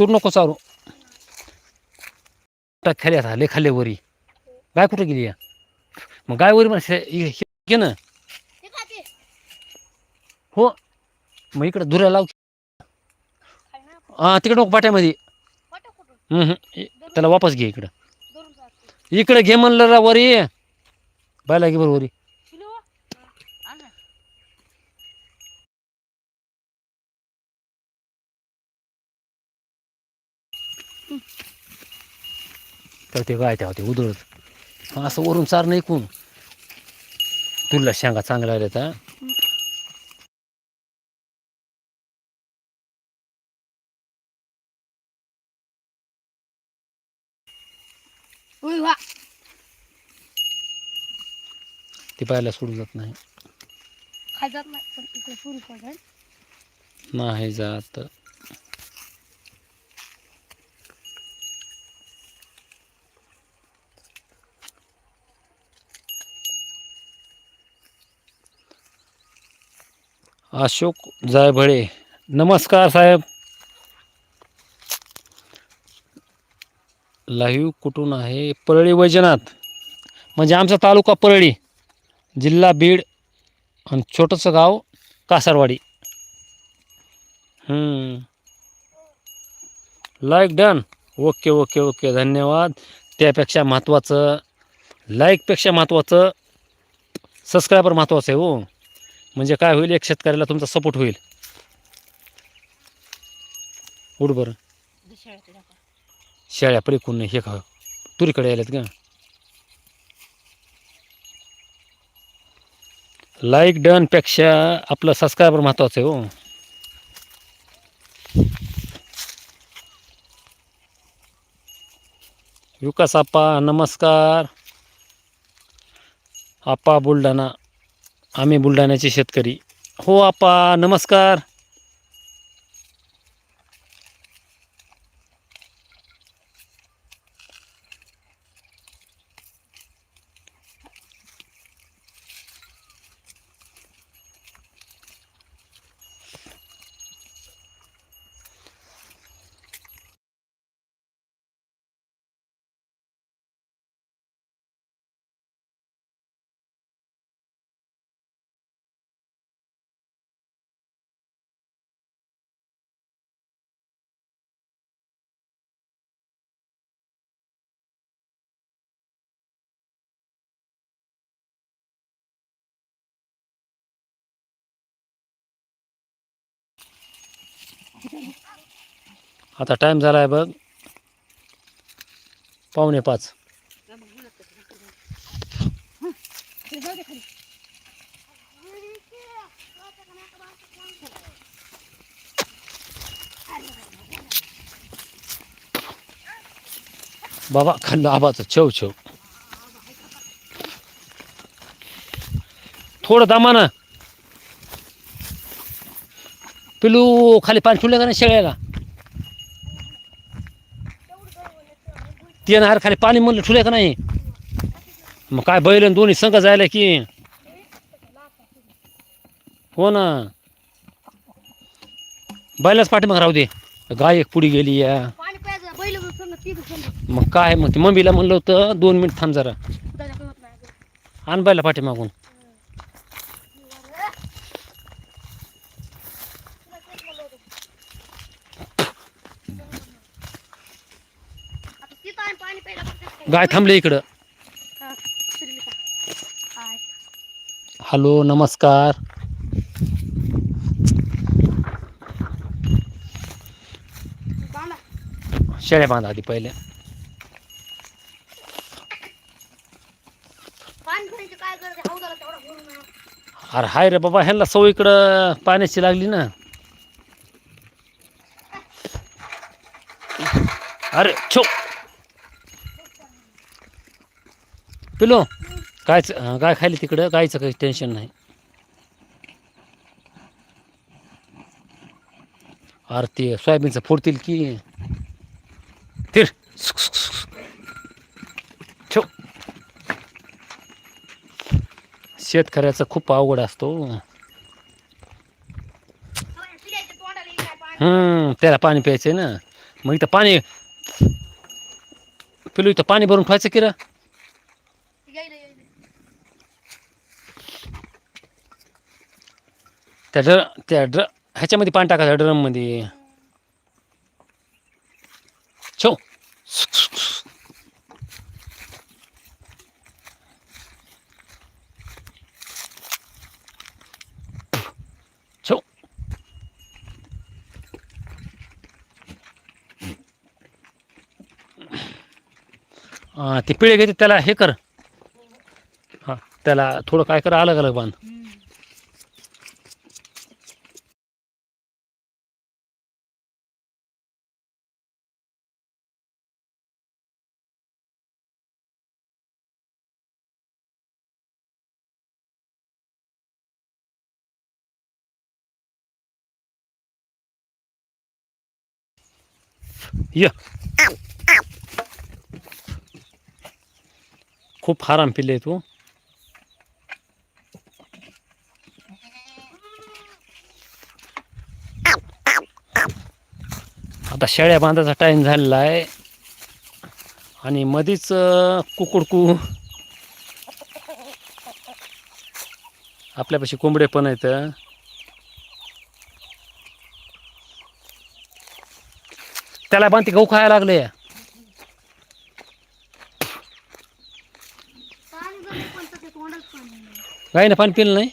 तूर नको टाक खाली आता? लय खाल्ले वरी. गाय कुठे गेली या? मग गाय वरी घे ना. हे मग इकडे धुऱ्या लाव. हा तिकडे नको पाट्यामध्ये. त्याला वापस घे इकडं. इकडे घे म्हणलं रा वरी. बायला घे बरं वरी. तर ते गाय त्या होते उधळत असं वरून चार नाही कोण. तुला शेंगा चांगल्या आल्या तर ती पाहायला सोडून जात नाही. नाही जात. अशोक जायभळे नमस्कार साहेब. लाईव्ह कुठून आहे? परळी वैजनाथ. म्हणजे आमचा तालुका परळी जिल्हा बीड आणि छोटंसं गाव Kasarwadi. Like done okay okay okay धन्यवाद. त्यापेक्षा महत्त्वाचं लाईकपेक्षा महत्त्वाचं सबस्क्रायबर महत्त्वाचं आहे हो. म्हणजे काय होईल एक शेतकऱ्याला तुमचा सपोर्ट होईल. उड बरं. शेळ्या परीकून नाही हे खा. तुरीकडे आल्यात का लाईक डनपेक्षा आपलं सबस्क्रायबर महत्त्वाचं आहे हो. विकास आप्पा नमस्कार. आप्पा बुलढाणा. आम्ही बुलढाण्याचे शेतकरी. हो आप्पा नमस्कार. आता टाईम झाला आहे बघ. पावणे पाच. बाबा खंड आबाचं छेव छेव. थोडं दामा ना. पिलू खाली पाणी सोडलं का नाही शेळ्याला. तीन हार खाली पाणी म्हणलं ठुले का नाही? मग काय बैल आणि दोन्ही संघ जायला की? हो ना. बैलाच पाठीमाग राहू दे. गाय एक पुढी गेली या. मग काय मग ते मम्मीला म्हणलं होतं दोन मिनिट थांब जरा. आण बैला पाठीमागून. मागून गाय थांबले इकडं. हॅलो, नमस्कार. शेळ्या बांधा आधी पहिले. अरे हाय रे बाबा, ह्यांना सवय इकडं पाण्याची लागली ना अरे, छो पिलो. काय गाय खायली तिकडं? कायचं काही टेन्शन नाही. अरे ते सोयाबीनचं फोडतील की? तिर ठेव शेतकऱ्याचा खूप अवघड असतो. हम्म त्याला पाणी प्यायचंय ना. मग इथं पाणी पिलू इथं पाणी भरून ठेवायचं किरा त्या ड्र त्या ड्र ह्याच्यामध्ये पाणी टाकायचं ड्रममध्ये. छो. ते पिळे घेते त्याला हे कर. हां त्याला थोडं काय कर अलग अलग बांध. य. खूप हाराम पिले तू. आता शेळ्या बांधायचा टाईम झालेला आहे. आणि मधीच कुकुडकू. आपल्यापाशी कोंबडे पण आहेत. त्याला बांधते गहू खायला लागले. काही ना पाणी नाही. पाणी पिलं नाही.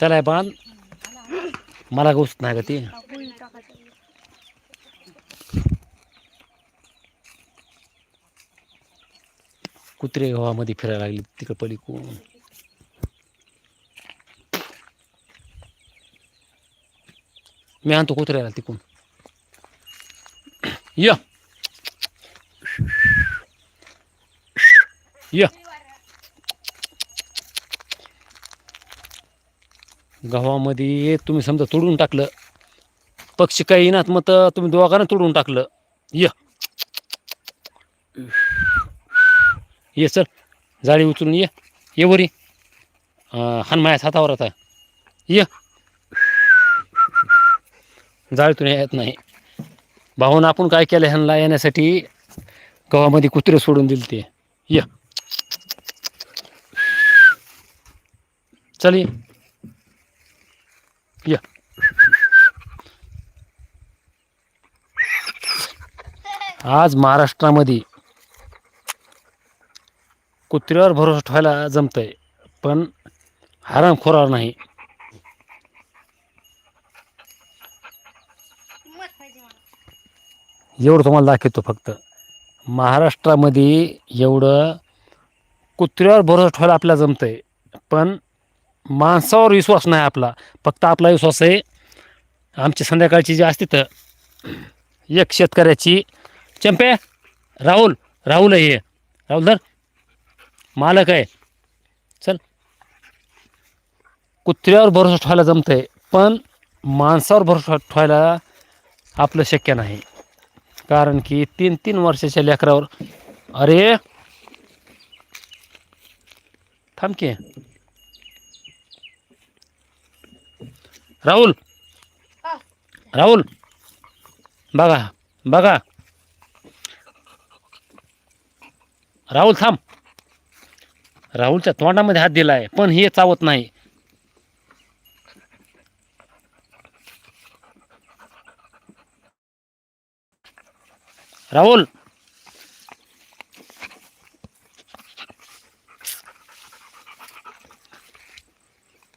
त्याला बांध. मला गोष्ट नाही का ती. कुत्रे गावामध्ये फिरायला लागली तिकडे कोण मी आणतो कुत्र्याला तिकून. य. य. गव्हामध्ये तुम्ही समजा तोडून टाकलं पक्षी काही येणार मग तर तुम्ही दोघांना तोडून टाकलं. य. ये चल जाळी उचलून ये. ये वरी. अं, हान माझ्या हातावर आता. ये. जाळीतून येत नाही. भाऊन आपण काय केलं ह्यांना येण्यासाठी? गव्हामध्ये कुत्रे सोडून दिले ते. या. चल या. आज महाराष्ट्रामध्ये कुत्र्यावर भरोसा ठेवायला जमतंय पण हरामखोरावर नाही. एवढं तुम्हाला दाखवतो फक्त. महाराष्ट्रामध्ये एवढं कुत्र्यावर भरोसा ठेवायला आपल्याला आहे पण माणसावर विश्वास नाही आपला. फक्त आपला विश्वास आहे आमची संध्याकाळची जी असते तर एक शेतकऱ्याची चंपे राहुल राहुल आहे. राहुल धर. मालक आहे. चल. कुत्र्यावर भरोसा ठेवायला जमतंय पण माणसावर भरोसा ठेवायला आपलं शक्य नाही. कारण की तीन तीन वर्षाच्या लेकरावर. अरे! थांब की. राहुल. राहुल! बघा बघा. राहुल थांब. राहुलच्या तोंडामध्ये हात दिलाय पण हे चावत नाही. राहुल.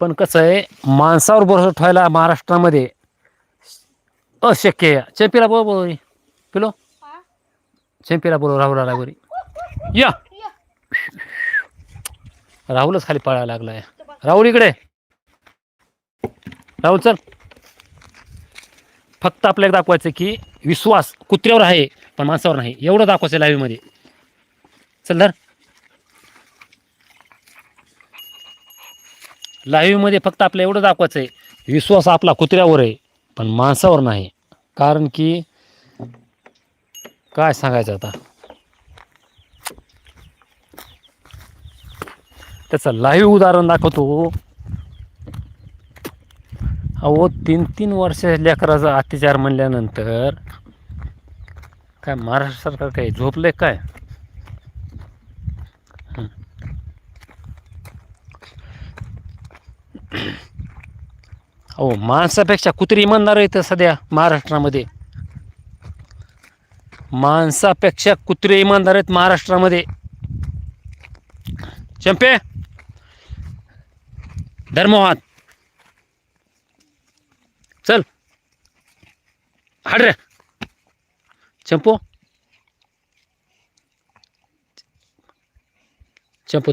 पण कसं आहे माणसावर भरोसा ठेवायला महाराष्ट्रामध्ये अशक्य आहे. चेपीला बोल बोल पिलो. चेपीला बोलव राहुला बरी या या. राहुलच खाली पळायला लागलाय. राहुल इकडे. राहुल चल. फक्त आपल्याला दाखवायचं की विश्वास कुत्र्यावर आहे. पण माणसावर नाही. एवढं दाखवायचं लाईव्हमध्ये. चल धर. लाईव्हमध्ये फक्त आपलं एवढं दाखवायचं आहे विश्वास आपला कुत्र्यावर आहे पण माणसावर नाही. कारण की काय सांगायचं आता? त्याचं लाईव्ह उदाहरण दाखवतो. अहो तीन तीन वर्ष लेकराचा अत्याचार म्हणल्यानंतर काय महाराष्ट्र सरकार काय झोपलंय काय? अहो माणसापेक्षा कुत्री इमानदार आहेत सध्या महाराष्ट्रामध्ये. माणसापेक्षा कुत्रे इमानदार आहेत महाराष्ट्रामध्ये. चंपे! धर्मवाद. चल. हाड रे. चंपू चंपू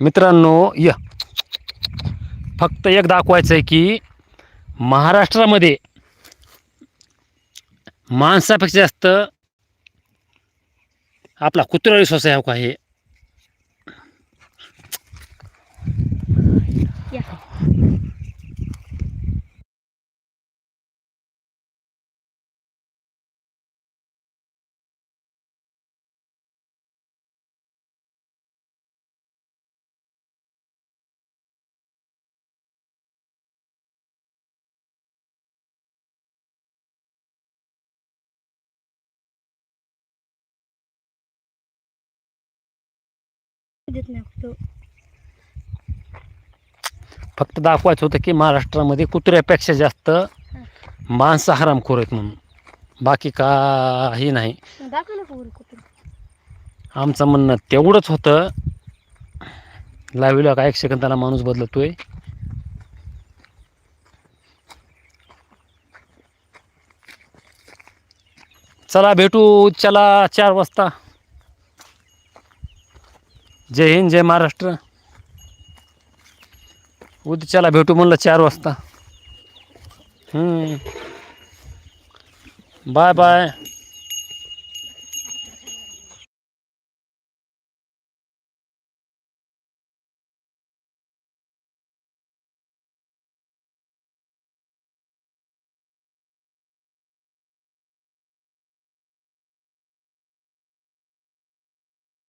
मित्रांनो य. फक्त एक दाखवायचं आहे की महाराष्ट्रामध्ये माणसापेक्षा जास्त आपला कुत्रा विश्वास आहे हो का हे? देत नाही फक्त दाखवायचं होतं की महाराष्ट्रामध्ये कुत्र्यापेक्षा जास्त माणसं हरामखोर आहेत म्हणून. बाकी काही नाही. कुठून आमचं म्हणणं तेवढंच होतं. लावीला का एक सेकंदाला माणूस बदलतोय. चला भेटू चला चार वाजता. जय हिंद जय महाराष्ट्र. उद्याच्याला भेटू म्हणलं चार वाजता. Bye bye.